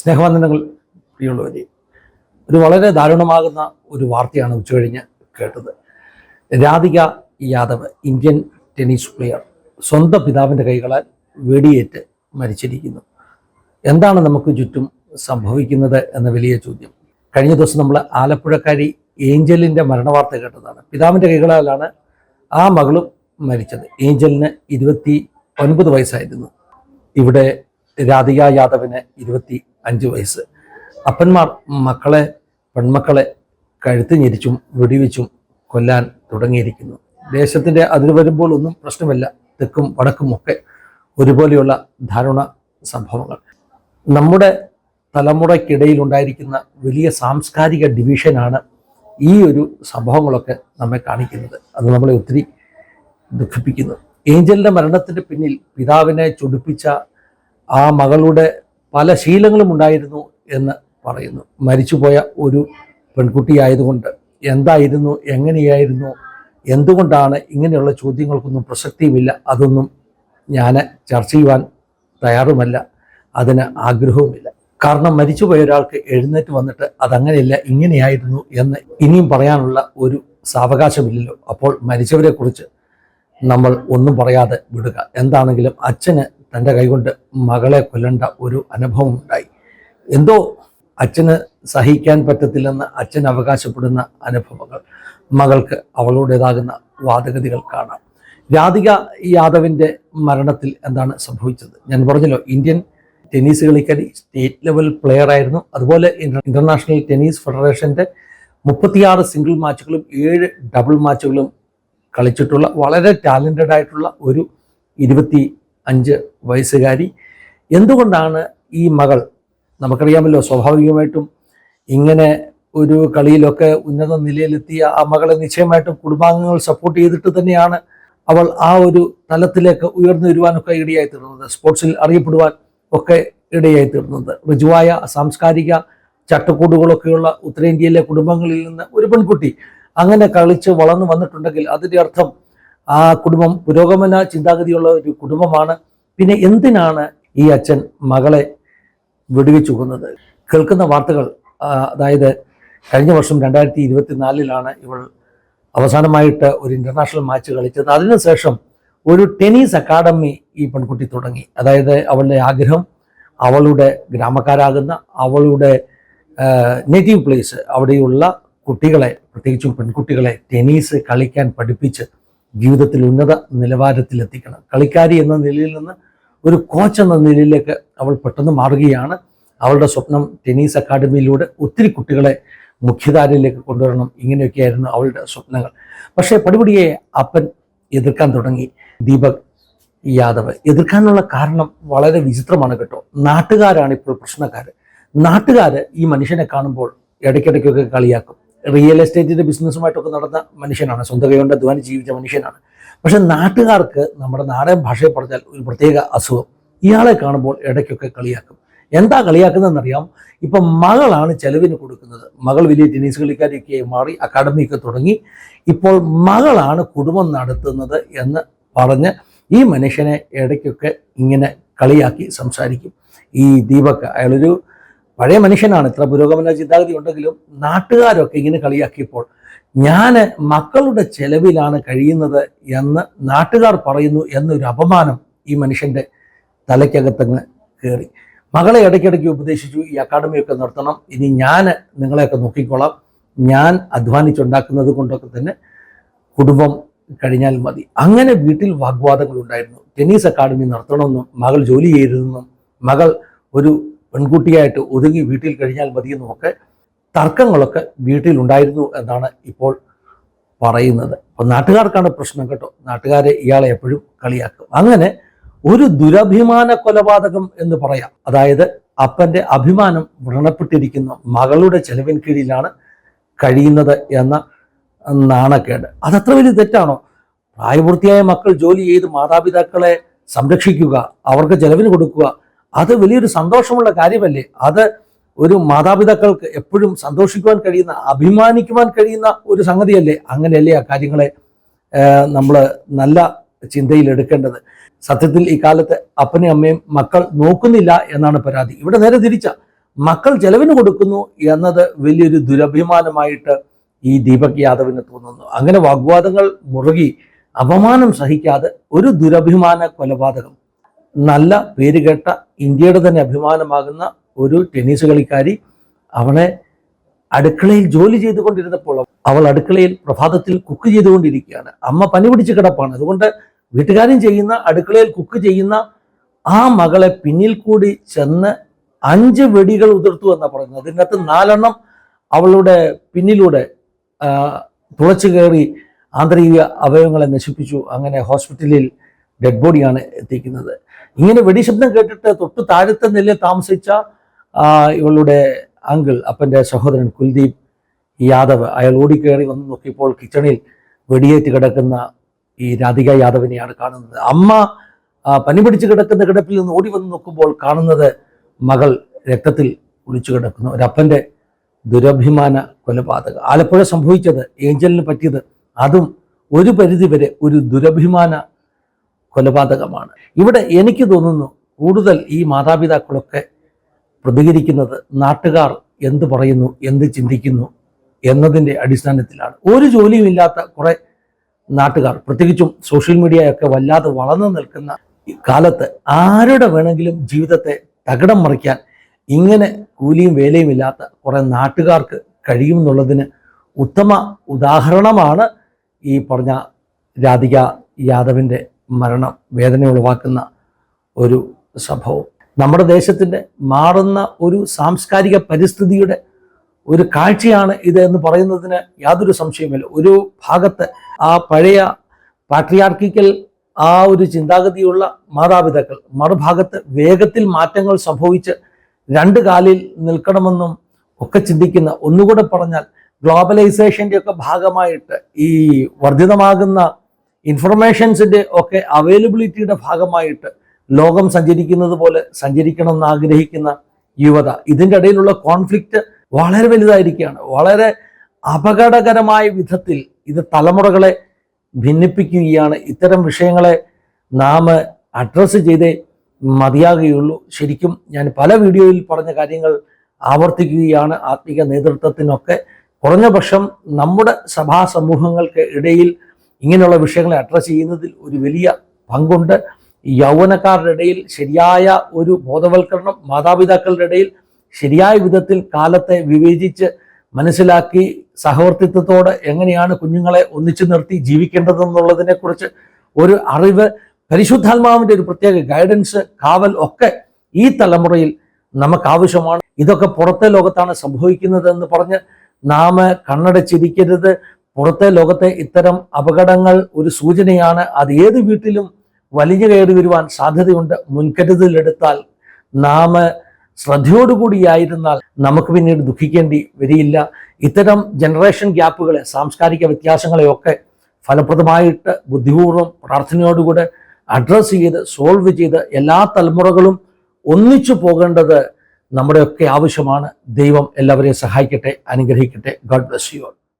സ്നേഹവന്ദനങ്ങൾ പ്രിയമുള്ളവരെ ഒരു വളരെ ദാരുണമാകുന്ന ഒരു വാർത്തയാണ് ഉച്ചകഴിഞ്ഞ് കേട്ടത്. Radhika Yadav Indian tennis player സ്വന്തം പിതാവിന്റെ കൈകളാൽ വെടിയേറ്റ് മരിച്ചിരിക്കുന്നു. എന്താണ് നമുക്ക് ചുറ്റും സംഭവിക്കുന്നത് എന്ന വലിയ ചോദ്യം. കഴിഞ്ഞ ദിവസം നമ്മൾ ആലപ്പുഴക്കാരി ഏഞ്ചലിന്റെ മരണവാർത്ത കേട്ടതാണ്. പിതാവിന്റെ കൈകളാലാണ് ആ മകളും മരിച്ചത്. ഏഞ്ചലിന് ഇരുപത്തി ഒൻപത് വയസ്സായിരുന്നു. ഇവിടെ രാധിക യാദവിന് ഇരുപത്തി അഞ്ച് വയസ്സ്. അപ്പന്മാർ മക്കളെ പെൺമക്കളെ കഴുത്ത് ഞെരിച്ചും വെടിവെച്ചും കൊല്ലാൻ തുടങ്ങിയിരിക്കുന്നു. ദേശത്തിന്റെ അതിർ വരുമ്പോൾ ഒന്നും പ്രശ്നമില്ല. തെക്കും വടക്കും ഒക്കെ ഒരുപോലെയുള്ള ധാരണ സംഭവങ്ങൾ. നമ്മുടെ തലമുറയ്ക്കിടയിൽ ഉണ്ടായിരിക്കുന്ന വലിയ സാംസ്കാരിക ഡിവിഷനാണ് ഈ ഒരു സംഭവങ്ങളൊക്കെ നമ്മെ കാണിക്കുന്നത്. അത് നമ്മളെ ഒത്തിരി ദുഃഖിപ്പിക്കുന്നു. ഏഞ്ചലിന്റെ മരണത്തിന്റെ പിന്നിൽ പിതാവിനെ ചൊടിപ്പിച്ച ആ മകളുടെ പല ശീലങ്ങളും ഉണ്ടായിരുന്നു എന്ന് പറയുന്നു. മരിച്ചുപോയ ഒരു പെൺകുട്ടിയായതുകൊണ്ട് എന്തായിരുന്നു എങ്ങനെയായിരുന്നു എന്തുകൊണ്ടാണ് ഇങ്ങനെയുള്ള ചോദ്യങ്ങൾക്കൊന്നും പ്രസക്തിയുമില്ല അതൊന്നും ഞാൻ ചർച്ച ചെയ്യുവാൻ തയ്യാറുമല്ല അതിന് ആഗ്രഹവുമില്ല. കാരണം മരിച്ചുപോയ ഒരാൾക്ക് എഴുന്നേറ്റ് വന്നിട്ട് അതങ്ങനെയല്ല ഇങ്ങനെയായിരുന്നു എന്ന് ഇനിയും പറയാനുള്ള ഒരു സാവകാശമില്ലല്ലോ. അപ്പോൾ മരിച്ചവരെക്കുറിച്ച് നമ്മൾ ഒന്നും പറയാതെ വിടുക. എന്താണെങ്കിലും അച്ഛന് തന്റെ കൈകൊണ്ട് മകളെ കൊല്ലേണ്ട ഒരു അനുഭവം ഉണ്ടായി. എന്തോ അച്ഛന് സഹിക്കാൻ പറ്റത്തില്ലെന്ന് അച്ഛൻ അവകാശപ്പെടുന്ന അനുഭവങ്ങൾ മകൾക്ക് അവളോടേതാകുന്ന വാദഗതികൾ കാണാം. രാധിക യാദവിന്റെ മരണത്തിൽ എന്താണ് സംഭവിച്ചത്? ഞാൻ പറഞ്ഞല്ലോ ഇന്ത്യൻ ടെന്നീസ് കളിക്കാരി സ്റ്റേറ്റ് ലെവൽ പ്ലെയർ ആയിരുന്നു. അതുപോലെ ഇന്റർനാഷണൽ ടെന്നീസ് ഫെഡറേഷന്റെ മുപ്പത്തിയാറ് സിംഗിൾ മാച്ചുകളും ഏഴ് ഡബിൾ മാച്ചുകളും കളിച്ചിട്ടുള്ള വളരെ ടാലന്റഡ് ആയിട്ടുള്ള ഒരു ഇരുപത്തി അഞ്ച് വയസ്സുകാരി. എന്തുകൊണ്ടാണ് ഈ മകൾ നമുക്കറിയാമല്ലോ സ്വാഭാവികമായിട്ടും ഇങ്ങനെ ഒരു കളിയിലൊക്കെ ഉന്നത നിലയിലെത്തിയ ആ മകളെ നിശ്ചയമായിട്ടും കുടുംബാംഗങ്ങൾ സപ്പോർട്ട് ചെയ്തിട്ട് തന്നെയാണ് അവൾ ആ ഒരു തലത്തിലേക്ക് ഉയർന്നു വരുവാനൊക്കെ ഇടയായി തീർന്നത് സ്പോർട്സിൽ അറിയപ്പെടുവാൻ ഒക്കെ ഇടയായി തീർന്നത് ഋജുവായ സാംസ്കാരിക ചട്ടക്കൂടുകളൊക്കെയുള്ള ഉത്തരേന്ത്യയിലെ കുടുംബങ്ങളിൽ നിന്ന് ഒരു പെൺകുട്ടി അങ്ങനെ കളിച്ച് വളർന്നു വന്നിട്ടുണ്ടെങ്കിൽ അതിന്റെ അർത്ഥം ആ കുടുംബം പുരോഗമന ചിന്താഗതിയുള്ള ഒരു കുടുംബമാണ്. പിന്നെ എന്തിനാണ് ഈ അച്ഛൻ മകളെ വെടിവെച്ചു കൊന്നത്? കേൾക്കുന്ന വാർത്തകൾ അതായത് കഴിഞ്ഞ വർഷം രണ്ടായിരത്തി ഇരുപത്തിനാലിലാണ് ഇവൾ അവസാനമായിട്ട് ഒരു ഇന്റർനാഷണൽ മാച്ച് കളിച്ചത്. അതിനുശേഷം ഒരു ടെന്നീസ് അക്കാഡമി ഈ പെൺകുട്ടി തുടങ്ങി. അതായത് അവളുടെ ആഗ്രഹം അവളുടെ ഗ്രാമക്കാരാകുന്ന അവളുടെ നേറ്റീവ് പ്ലേസ് അവിടെയുള്ള കുട്ടികളെ പ്രത്യേകിച്ചും പെൺകുട്ടികളെ ടെന്നീസ് കളിക്കാൻ പഠിപ്പിച്ച് ജീവിതത്തിൽ ഉന്നത നിലവാരത്തിലെത്തിക്കണം. കളിക്കാരി എന്ന നിലയിൽ നിന്ന് ഒരു കോച്ച് എന്ന നിലയിലേക്ക് അവൾ പെട്ടെന്ന് മാറുകയാണ്. അവളുടെ സ്വപ്നം ടെന്നീസ് അക്കാഡമിയിലൂടെ ഒത്തിരി കുട്ടികളെ മുഖ്യധാരയിലേക്ക് കൊണ്ടുവരണം. ഇങ്ങനെയൊക്കെയായിരുന്നു അവളുടെ സ്വപ്നങ്ങൾ. പക്ഷേ പടിപടിയെ അപ്പൻ എതിർക്കാൻ തുടങ്ങി. ദീപക് യാദവ് എതിർക്കാനുള്ള കാരണം വളരെ വിചിത്രമാണ് കേട്ടോ. നാട്ടുകാരാണ് ഇപ്പോൾ പ്രശ്നക്കാർ നാട്ടുകാർ ഈ മനുഷ്യനെ കാണുമ്പോൾ ഇടയ്ക്കിടയ്ക്കൊക്കെ കളിയാക്കും. റിയൽ എസ്റ്റേറ്റിന്റെ ബിസിനസ്സുമായിട്ടൊക്കെ നടന്ന മനുഷ്യനാണ്. സ്വന്തം കൈകൊണ്ട് അധ്വാനം ജീവിച്ച മനുഷ്യനാണ്. പക്ഷെ നാട്ടുകാർക്ക് നമ്മുടെ നാടൻ ഭാഷയെ പറഞ്ഞാൽ ഒരു പ്രത്യേക അസുഖം. ഇയാളെ കാണുമ്പോൾ ഇടയ്ക്കൊക്കെ കളിയാക്കും. എന്താ കളിയാക്കുന്നതെന്നറിയാം? ഇപ്പം മകളാണ് ചെലവിന് കൊടുക്കുന്നത്. മകൾ വലിയ ടെന്നീസ് കളിക്കാരൊക്കെ മാറി അക്കാഡമിയൊക്കെ തുടങ്ങി. ഇപ്പോൾ മകളാണ് കുടുംബം നടത്തുന്നത് എന്ന് പറഞ്ഞ് ഈ മനുഷ്യനെ ഇടയ്ക്കൊക്കെ ഇങ്ങനെ കളിയാക്കി സംസാരിക്കും. ഈ ദീപക് അയാളൊരു പഴയ മനുഷ്യനാണ് ഇത്ര പുരോഗമന ചിന്താഗതി ഉണ്ടെങ്കിലും നാട്ടുകാരൊക്കെ ഇങ്ങനെ കളിയാക്കിയപ്പോൾ ഞാൻ മക്കളുടെ ചെലവിലാണ് കഴിയുന്നത് എന്ന് നാട്ടുകാർ പറയുന്നു എന്നൊരു അപമാനം ഈ മനുഷ്യന്റെ തലയ്ക്കകത്തങ്ങ് കയറി മകളെ ഇടയ്ക്കിടയ്ക്ക് ഉപദേശിച്ചു ഈ അക്കാഡമിയൊക്കെ നിർത്തണം ഇനി ഞാൻ നിങ്ങളെയൊക്കെ നോക്കിക്കോളാം. ഞാൻ അധ്വാനിച്ചുണ്ടാക്കുന്നത് കൊണ്ടൊക്കെ തന്നെ കുടുംബം കഴിഞ്ഞാൽ മതി. അങ്ങനെ വീട്ടിൽ വാഗ്വാദങ്ങൾ ഉണ്ടായിരുന്നു ടെന്നീസ് അക്കാഡമി നടത്തണമെന്നും മകൾ ജോലി ചെയ്യരുതെന്നും മകൾ ഒരു പെൺകുട്ടിയായിട്ട് ഒതുങ്ങി വീട്ടിൽ കഴിഞ്ഞാൽ മതിയെന്നുമൊക്കെ തർക്കങ്ങളൊക്കെ വീട്ടിലുണ്ടായിരുന്നു എന്നാണ് ഇപ്പോൾ പറയുന്നത്. അപ്പോൾ നാട്ടുകാർക്കാണ് പ്രശ്നം കേട്ടോ. നാട്ടുകാരെ ഇയാളെ എപ്പോഴും കളിയാക്കും. അങ്ങനെ ഒരു ദുരഭിമാന കൊലപാതകം എന്ന് പറയാം. അതായത് അപ്പന്റെ അഭിമാനം വ്രണപ്പെട്ടിരിക്കുന്ന മകളുടെ ചെലവിൻ കീഴിലാണ് കഴിയുന്നത് എന്ന നാണക്കേട്. അതത്ര വലിയ തെറ്റാണോ? പ്രായപൂർത്തിയായ മക്കൾ ജോലി ചെയ്ത് മാതാപിതാക്കളെ സംരക്ഷിക്കുക അവർക്ക് ചെലവിന് കൊടുക്കുക അത് വലിയൊരു സന്തോഷമുള്ള കാര്യമല്ലേ? അത് ഒരു മാതാപിതാക്കൾക്ക് എപ്പോഴും സന്തോഷിക്കുവാൻ കഴിയുന്ന അഭിമാനിക്കുവാൻ കഴിയുന്ന ഒരു സംഗതിയല്ലേ? അങ്ങനെയല്ലേ ആ കാര്യങ്ങളെ നമ്മൾ നല്ല ചിന്തയിൽ എടുക്കേണ്ടത്. സത്യത്തിൽ ഈ കാലത്ത് അപ്പനെയും അമ്മയും മക്കൾ നോക്കുന്നില്ല എന്നാണ് പരാതി. ഇവിടെ നേരെ തിരിച്ച മക്കൾ ചെലവിന് കൊടുക്കുന്നു എന്നത് വലിയൊരു ദുരഭിമാനമായിട്ട് ഈ ദീപക് യാദവിന് തോന്നുന്നു. അങ്ങനെ വാഗ്വാദങ്ങൾ മുറുകി അപമാനം സഹിക്കാതെ ഒരു ദുരഭിമാന കൊലപാതകം. നല്ല പേരുകേട്ട ഇന്ത്യയുടെ തന്നെ അഭിമാനമാകുന്ന ഒരു ടെന്നീസ് കളിക്കാരി അവളെ അടുക്കളയിൽ ജോലി ചെയ്തുകൊണ്ടിരുന്നപ്പോൾ അവൾ അടുക്കളയിൽ പ്രഭാതത്തിൽ കുക്ക് ചെയ്തുകൊണ്ടിരിക്കുകയാണ്. അമ്മ പനി പിടിച്ച് കിടപ്പാണ്. അതുകൊണ്ട് വീട്ടുകാരും ചെയ്യുന്ന അടുക്കളയിൽ കുക്ക് ചെയ്യുന്ന ആ മകളെ പിന്നിൽ കൂടി ചെന്ന് അഞ്ച് വെടികൾ ഉതിർത്തു എന്നാണ് പറയുന്നത്. അതിനകത്ത് നാലെണ്ണം അവളുടെ പിന്നിലൂടെ തുളച്ചു കയറി ആന്തരിക അവയവങ്ങളെ നശിപ്പിച്ചു. അങ്ങനെ ഹോസ്പിറ്റലിൽ ഡെഡ് ബോഡിയാണ് എത്തിക്കുന്നത്. ഇങ്ങനെ വെടിശബ്ദം കേട്ടിട്ട് തൊട്ട് താഴത്തെ നിലയിൽ താമസിച്ച ഇവളുടെ അങ്കിൾ അപ്പന്റെ സഹോദരൻ കുൽദീപ് യാദവ് അയാൾ ഓടിക്കയറി വന്ന് നോക്കിയപ്പോൾ കിച്ചണിൽ വെടിയേറ്റ് കിടക്കുന്ന ഈ രാധിക യാദവിനെയാണ് കാണുന്നത്. അമ്മ പനി പിടിച്ച് കിടക്കുന്ന കിടപ്പിൽ നിന്ന് ഓടി വന്ന് നോക്കുമ്പോൾ കാണുന്നത് മകൾ രക്തത്തിൽ കുളിച്ചു കിടക്കുന്നു. ഒരപ്പന്റെ ദുരഭിമാന കൊലപാതകം. ആലപ്പുഴ സംഭവിച്ചത് ഏഞ്ചലിന് പറ്റിയത്. അതും ഒരു പരിധിവരെ ഒരു ദുരഭിമാന കൊലപാതകമാണ്. ഇവിടെ എനിക്ക് തോന്നുന്നു കൂടുതൽ ഈ മാതാപിതാക്കളൊക്കെ പ്രതികരിക്കുന്നത് നാട്ടുകാർ എന്ത് പറയുന്നു എന്ത് ചിന്തിക്കുന്നു എന്നതിന്റെ അടിസ്ഥാനത്തിലാണ്. ഒരു ജോലിയും ഇല്ലാത്ത കുറേ നാട്ടുകാർ പ്രത്യേകിച്ചും സോഷ്യൽ മീഡിയയൊക്കെ വല്ലാതെ വളർന്നു നിൽക്കുന്ന കാലത്ത് ആരുടെ വേണമെങ്കിലും ജീവിതത്തെ തകിടം മറിക്കാൻ ഇങ്ങനെ കൂലിയും വേലയും ഇല്ലാത്ത കുറേ നാട്ടുകാർക്ക് കഴിയുമെന്നുള്ളതിന് ഉത്തമ ഉദാഹരണമാണ് ഈ പറഞ്ഞ രാധിക യാദവിന്റെ മരണം വേദന ഉളവാക്കുന്ന ഒരു സംഭവം. നമ്മുടെ ദേശത്തിന്റെ മാറുന്ന ഒരു സാംസ്കാരിക പരിസ്ഥിതിയുടെ ഒരു കാഴ്ചയാണ് ഇത് എന്ന് പറയുന്നതിന് യാതൊരു സംശയമില്ല ഒരു ഭാഗത്ത് ആ പഴയ പാട്രിയാർക്കിക്കൽ ആ ഒരു ചിന്താഗതിയുള്ള മാതാപിതാക്കൾ മറുഭാഗത്ത് വേഗത്തിൽ മാറ്റങ്ങൾ സംഭവിച്ച് രണ്ട് കാലിൽ നിൽക്കണമെന്നും ഒക്കെ ചിന്തിക്കുന്ന ഒന്നുകൂടെ പറഞ്ഞാൽ ഗ്ലോബലൈസേഷന്റെ ഒക്കെ ഭാഗമായിട്ട് ഈ വർദ്ധിതമാകുന്ന ഇൻഫർമേഷൻസിന്റെ ഒക്കെ അവൈലബിലിറ്റിയുടെ ഭാഗമായിട്ട് ലോകം സഞ്ചരിക്കുന്നത് പോലെ സഞ്ചരിക്കണം എന്ന് ആഗ്രഹിക്കുന്ന യുവത ഇതിന്റെ ഇടയിലുള്ള കോൺഫ്ലിക്റ്റ് വളരെ വലുതായിരിക്കുകയാണ്. വളരെ അപകടകരമായ വിധത്തിൽ ഇത് തലമുറകളെ ഭിന്നിപ്പിക്കുകയാണ്. ഇത്തരം വിഷയങ്ങളെ നാം അഡ്രസ്സ് ചെയ്തേ മതിയാകുകയുള്ളൂ. ശരിക്കും ഞാൻ പല വീഡിയോയിൽ പറഞ്ഞ കാര്യങ്ങൾ ആവർത്തിക്കുകയാണ്. ആത്മീക നേതൃത്വത്തിനൊക്കെ കുറഞ്ഞ പക്ഷം നമ്മുടെ സഭാ സമൂഹങ്ങൾക്ക് ഇടയിൽ ഇങ്ങനെയുള്ള വിഷയങ്ങളെ അഡ്രസ്സ് ചെയ്യുന്നതിൽ ഒരു വലിയ പങ്കുണ്ട്. യൗവനക്കാരുടെ ഇടയിൽ ശരിയായ ഒരു ബോധവൽക്കരണം മാതാപിതാക്കളുടെ ഇടയിൽ ശരിയായ വിധത്തിൽ കാലത്തെ വിവേചിച്ച് മനസ്സിലാക്കി സഹവർത്തിത്വത്തോടെ എങ്ങനെയാണ് കുഞ്ഞുങ്ങളെ ഒന്നിച്ചു നിർത്തി ജീവിക്കേണ്ടതെന്നുള്ളതിനെക്കുറിച്ച് ഒരു അറിവ് പരിശുദ്ധാത്മാവിന്റെ ഒരു പ്രത്യേക ഗൈഡൻസ് കാവൽ ഒക്കെ ഈ തലമുറയിൽ നമുക്ക് ആവശ്യമാണ് ഇതൊക്കെ പുറത്തെ ലോകത്താണ് സംഭവിക്കുന്നത് എന്ന് പറഞ്ഞ് നാം കണ്ണടച്ചിരിക്കരുത്. പുറത്തെ ലോകത്തെ ഇത്തരം അപകടങ്ങൾ ഒരു സൂചനയാണ്. അത് ഏത് വീട്ടിലും വലിഞ്ഞു കയറി വരുവാൻ സാധ്യതയുണ്ട്. മുൻകരുതലെടുത്താൽ നാം ശ്രദ്ധയോടുകൂടിയായിരുന്നാൽ നമുക്ക് പിന്നീട് ദുഃഖിക്കേണ്ടി വരിയില്ല ഇത്തരം ജനറേഷൻ ഗ്യാപ്പുകളെ സാംസ്കാരിക വ്യത്യാസങ്ങളെയൊക്കെ ഫലപ്രദമായിട്ട് ബുദ്ധിപൂർവം പ്രാർത്ഥനയോടുകൂടെ അഡ്രസ്സ് ചെയ്ത് സോൾവ് ചെയ്ത് എല്ലാ തലമുറകളും ഒന്നിച്ചു പോകേണ്ടത് നമ്മുടെയൊക്കെ ആവശ്യമാണ്. ദൈവം എല്ലാവരെയും സഹായിക്കട്ടെ അനുഗ്രഹിക്കട്ടെ. God bless you